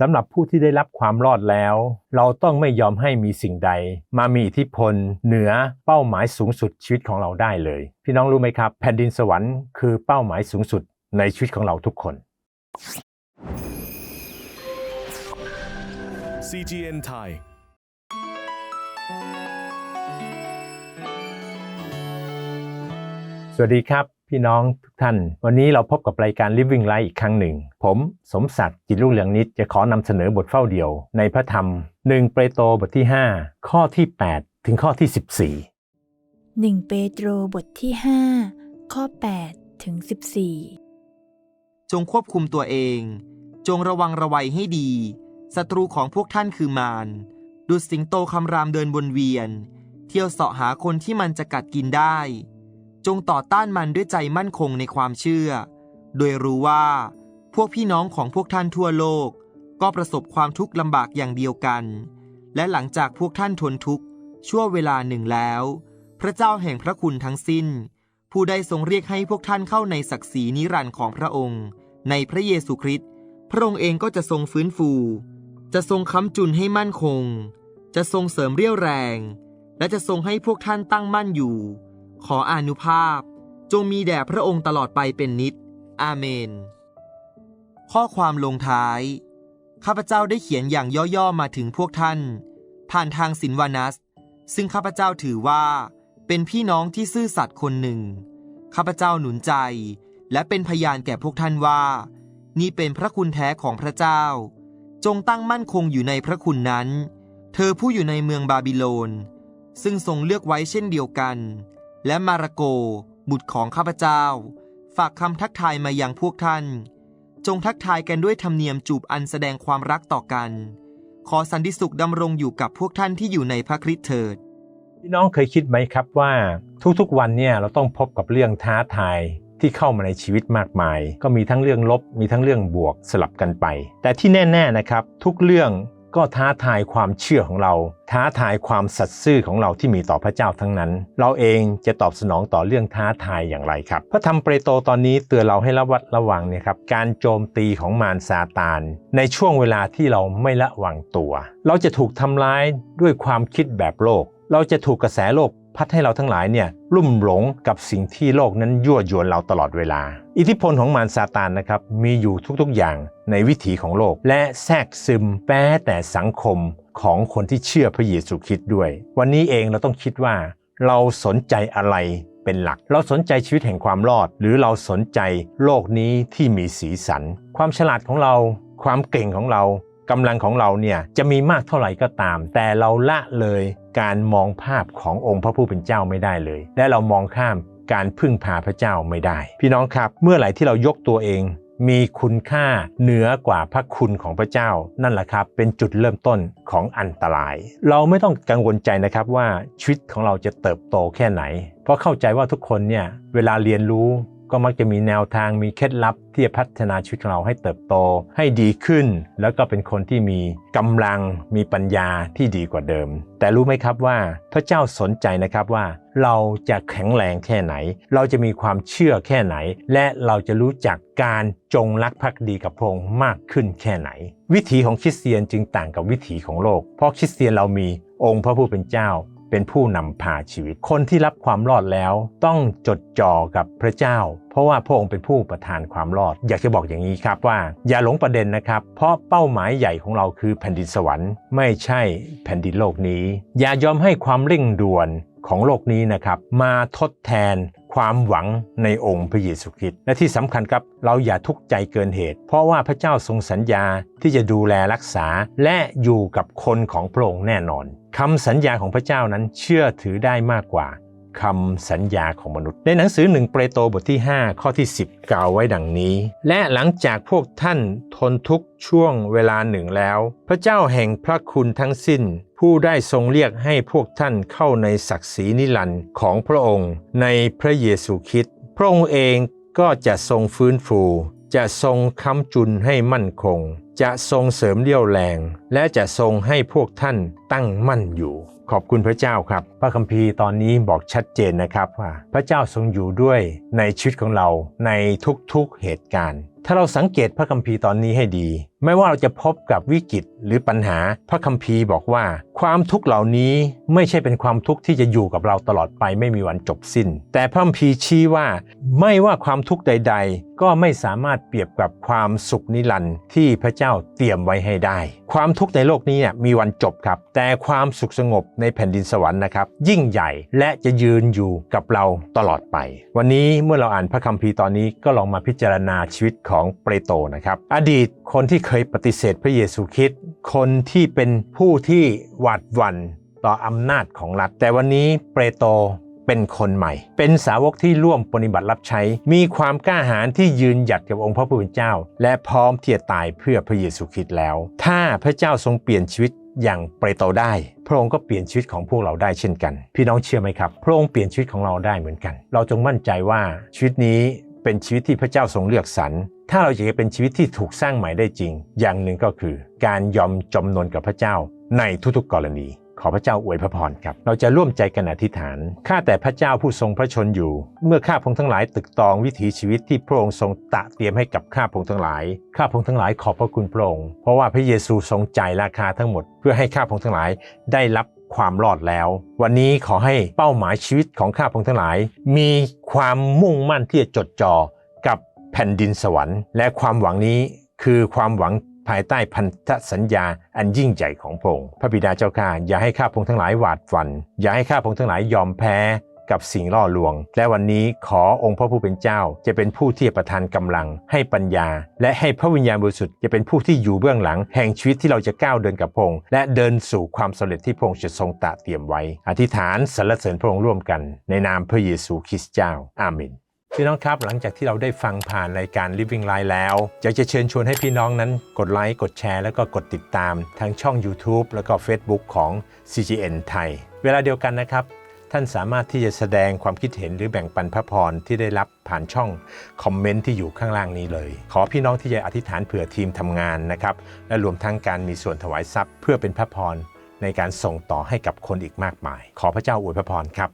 สำหรับผู้ที่ได้รับความรอดแล้ว เราต้องไม่ยอมให้มีสิ่งใด มามีอิทธิพล เหนือเป้าหมายสูงสุดชีวิตของเราได้เลย พี่น้องรู้ไหมครับ แผ่นดินสวรรค์คือเป้าหมายสูงสุดในชีวิตของเราทุกคน CGN Thai สวัสดีครับพี่น้องทุกท่าน วันนี้เราพบกับรายการ Living Life อีกครั้งหนึ่ง ผมสมศักดิ์จิตรุ่งเรืองนิดจะขอนำเสนอบทเฝ้าเดียว ในพระธรรม 1 เปโตรบทที่ 5 ข้อที่ 8 ถึงข้อที่ 14 1 เปโตรบทที่ 5 ข้อ 8 ถึง 14 จงควบคุมตัวเอง จงระวังระวัยให้ดีศัตรูของพวกท่านคือมารดุจสิงโตคำรามเดินบนเวียน เที่ยวเสาะหาคนที่มันจะกัดกินได้ จงต่อต้านมันด้วยใจมั่นคงในความเชื่อ โดยรู้ว่า พวกพี่น้องของพวกท่านทั่วโลก ก็ประสบความทุกข์ลำบากอย่างเดียวกัน และหลังจากพวกท่านทนทุกข์ชั่วเวลาหนึ่งแล้ว พระเจ้าแห่งพระคุณทั้งสิ้น ผู้ได้ทรงเรียกให้พวกท่านเข้าในศักดิ์ศรีนิรันดร์ของพระองค์ ในพระเยซูคริสต์พระองค์เองก็จะทรงฟื้นฟู จะทรงค้ำจุนให้มั่นคง จะทรงเสริมเรี่ยวแรง และจะทรงให้พวกท่านตั้งมั่นอยู่ ขออานุภาพ จงมีแด่พระองค์ตลอดไปเป็นนิจ อาเมน ข้อความลงท้าย ข้าพเจ้าได้เขียนอย่างย่อๆมาถึงพวกท่าน ผ่านทางสินวานัส ซึ่งข้าพเจ้าถือว่า เป็นพี่น้องที่ซื่อสัตย์คนหนึ่ง ข้าพเจ้าหนุนใจ และเป็นพยานแก่พวกท่านว่า นี่เป็นพระคุณแท้ของพระเจ้า จงตั้งมั่นคงอยู่ในพระคุณนั้น เธอผู้อยู่ในเมืองบาบิโลนซึ่งทรงเลือกไว้เช่นเดียวกัน และมาระโก บุตรของข้าพเจ้า ฝากคำทักทายมายังพวกท่าน จงทักทายกันด้วยธรรมเนียมจูบอันแสดงความรักต่อกัน ขอสันติสุขดำรงอยู่กับพวกท่านที่อยู่ในพระคริสต์เถิดพี่น้องเคยคิดไหมครับว่าทุกๆวันเนี่ยเราต้องพบกับเรื่องท้าทายที่เข้ามาในชีวิตมากมาย ก็มีทั้งเรื่องลบมีทั้งเรื่องบวกสลับกันไป แต่ที่แน่ ๆนะครับ ทุกเรื่อง ก็ท้าทายความเชื่อของเรา ท้าทายความสัตย์ซื่อของเราที่มีต่อพระเจ้าทั้งนั้น เราเองจะตอบสนองต่อเรื่องท้าทายอย่างไรครับ พระธรรมเปโตรตอนนี้เตือนเราให้ระวัดระวังเนี่ยครับการโจมตีของมารซาตาน ในช่วงเวลาที่เราไม่ระวังตัว เราจะถูกทำร้ายด้วยความคิดแบบโลก เราจะถูกกระแสโลก พัดให้เราทั้งหลายเนี่ยลุ่มหลงกับสิ่งที่โลกนั้นยั่วยวนเราตลอดเวลา อิทธิพลของมารซาตานนะครับมีอยู่ทุกๆอย่างในวิถีของโลก และแทรกซึมแม้แต่สังคมของคนที่เชื่อพระเยซูคริสต์ด้วย วันนี้เองเราต้องคิดว่า เราสนใจอะไรเป็นหลัก เราสนใจชีวิตแห่งความรอด หรือเราสนใจโลกนี้ที่มีสีสัน ความฉลาดของเรา ความเก่งของเรากำลังของเราเนี่ยจะมีมากเท่าไหร่ก็ตาม แต่เราละเลย การมองภาพขององค์พระผู้เป็นเจ้าไม่ได้เลย และเรามองข้ามการพึ่งพาพระเจ้าไม่ได้ พี่น้องครับ เมื่อไหร่ที่เรายกตัวเอง มีคุณค่าเหนือกว่าพระคุณของพระเจ้า นั่นแหละครับ เป็นจุดเริ่มต้นของอันตราย เราไม่ต้องกังวลใจนะครับว่าชีวิตของเราจะเติบโตแค่ไหน เพราะเข้าใจว่าทุกคนเนี่ยเวลาเรียนรู้ ก็มักจะมีแนวทางมีเคล็ดลับที่จะพัฒนาชีวิตของเราให้เติบโต ให้ดีขึ้น แล้วก็เป็นคนที่มีกำลังมีปัญญาที่ดีกว่าเดิม แต่รู้ไหมครับว่าพระเจ้าสนใจนะครับว่า เราจะแข็งแรงแค่ไหน เราจะมีความเชื่อแค่ไหน และเราจะรู้จักการจงรักภักดีกับพระองค์มากขึ้นแค่ไหน วิถีของคริสเตียนจึงต่างกับวิถีของโลก เพราะคริสเตียนเรามีองค์พระผู้เป็นเจ้า เป็นผู้นำพาชีวิต คนที่รับความรอดแล้วต้องจดจ่อกับพระเจ้า เพราะว่าพระองค์เป็นผู้ประทานความรอด อยากจะบอกอย่างนี้ครับว่า อย่าหลงประเด็นนะครับ เพราะเป้าหมายใหญ่ของเราคือแผ่นดินสวรรค์ ไม่ใช่แผ่นดินโลกนี้ อย่ายอมให้ความเร่งด่วนของโลกนี้นะครับ มาทดแทน ความหวังในองค์พระเยซูคริสต์และที่สำคัญครับเราอย่าทุกข์ใจเกินเหตุ เพราะว่าพระเจ้าทรงสัญญาที่จะดูแลรักษาและอยู่กับคนของพระองค์แน่นอนคำสัญญาของพระเจ้านั้นเชื่อถือได้มากกว่า คำสัญญาของมนุษย์ ในหนังสือหนึ่งเปโตรบทที่ 5 ข้อที่ 10 กล่าวไว้ดังนี้ และหลังจากพวกท่านทนทุกข์ช่วงเวลาหนึ่งแล้ว พระเจ้าแห่งพระคุณทั้งสิ้น ผู้ได้ทรงเรียกให้พวกท่านเข้าในศักดิ์ศรีนิรันดร์ของพระองค์ ในพระเยซูคริสต์พระองค์เองก็จะทรงฟื้นฟู จะทรงค้ำจุนให้มั่นคง จะทรงเสริมเรี่ยวแรง และจะทรงให้พวกท่านตั้งมั่นอยู่ ขอบคุณพระเจ้าครับ พระคัมภีร์ตอนนี้บอกชัดเจนนะครับว่า พระเจ้าทรงอยู่ด้วยในชีวิตของเราในทุกๆเหตุการณ์ ถ้าเราสังเกตพระคัมภีร์ตอนนี้ให้ดีไม่ว่าเราจะพบกับวิกฤตหรือปัญหา พระคัมภีร์บอกว่า ความทุกข์เหล่านี้ไม่ใช่เป็นความทุกข์ที่จะอยู่กับเราตลอดไปไม่มีวันจบสิ้น แต่พระคัมภีร์ชี้ว่า ไม่ว่าความทุกข์ใด ๆ ก็ไม่สามารถเปรียบกับความสุขนิรันดร์ที่พระเจ้าเตรียมไว้ให้ได้ ความทุกข์ในโลกนี้เนี่ยมีวันจบครับ แต่ความสุขสงบในแผ่นดินสวรรค์นะครับ ยิ่งใหญ่และจะยืนอยู่กับเราตลอดไป วันนี้เมื่อเราอ่านพระคัมภีร์ตอนนี้ก็ลองมาพิจารณาชีวิตของเปโตรนะครับ อดีตคนที่เคยปฏิเสธพระเยซูคริสต์คนที่เป็นผู้ที่หวาดหวั่นต่ออำนาจของรัฐ แต่วันนี้เปโตรเป็นคนใหม่ เป็นสาวกที่ร่วมปฏิบัติรับใช้ มีความกล้าหาญที่ยืนหยัดกับองค์พระผู้เป็นเจ้า และพร้อมที่จะตายเพื่อพระเยซูคริสต์แล้ว ถ้าพระเจ้าทรงเปลี่ยนชีวิตอย่างเปโตรได้ พระองค์ก็เปลี่ยนชีวิตของพวกเราได้เช่นกัน พี่น้องเชื่อไหมครับ พระองค์เปลี่ยนชีวิตของเราได้เหมือนกัน เราจงมั่นใจว่าชีวิตนี้ เป็นชีวิตที่พระเจ้าทรงเลือกสรร ถ้าเราอยากจะเป็นชีวิตที่ถูกสร้างใหม่ได้จริง อย่างหนึ่งก็คือ การยอมจำนนกับพระเจ้าในทุกๆกรณีขอพระเจ้าอวยพระพรครับ เราจะร่วมใจกันอธิษฐาน ข้าแต่พระเจ้าผู้ทรงพระชนอยู่ เมื่อข้าพงทั้งหลายตึกตองวิถีชีวิตที่พระองค์ทรงตะเตรียมให้กับข้าพงทั้งหลาย ข้าพงทั้งหลายขอบพระคุณพระองค์ เพราะว่าพระเยซูทรงจ่ายราคาทั้งหมด เพื่อให้ข้าพงทั้งหลายได้รับ ความรอดแล้ว วันนี้ขอให้เป้าหมายชีวิตของข้าพงทั้งหลาย มีความมุ่งมั่นที่จะจดจ่อกับแผ่นดินสวรรค์ และความหวังนี้คือความหวังภายใต้พันธสัญญาอันยิ่งใหญ่ของพระองค์พระบิดาเจ้าข้าอย่าให้ข้าพงทั้งหลายหวาดหวัน่นอย่าให้ข้าพงทั้งหลายยอมแพ้ กับสิ่งล่อลวง และวันนี้ขอองค์พระผู้เป็นเจ้า จะเป็นผู้ที่ประทานกำลัง ให้ปัญญา และให้พระวิญญาณบริสุทธิ์จะเป็นผู้ที่อยู่เบื้องหลัง แห่งชีวิตที่เราจะก้าวเดินกับพงค์และเดินสู่ความสำเร็จที่พงค์จะทรงตระเตรียมไว้ อธิษฐานสรรเสริญพระองค์ร่วมกัน ในนามพระเยซูคริสต์เจ้าอาเมนพี่น้องครับหลังจากที่เราได้ฟังผ่านรายการ Living Life แล้วอยากจะเชิญชวนให้พี่น้องนั้นกดไลค์กดแชร์ แล้วก็กดติดตามทางช่อง YouTube แล้วก็ Facebook ของ CGN ไทย เวลาเดียวกันนะครับ ท่านสามารถที่จะแสดงความคิดเห็นหรือแบ่งปันพระพรที่ได้รับผ่านช่องคอมเมนต์ที่อยู่ข้างล่างนี้เลย ขอพี่น้องที่จะอธิษฐานเผื่อทีมทำงานนะครับและรวมทั้งการมีส่วนถวายทรัพย์ เพื่อเป็นพระพรในการส่งต่อให้กับคนอีกมากมาย ขอพระเจ้าอวยพระพรครับ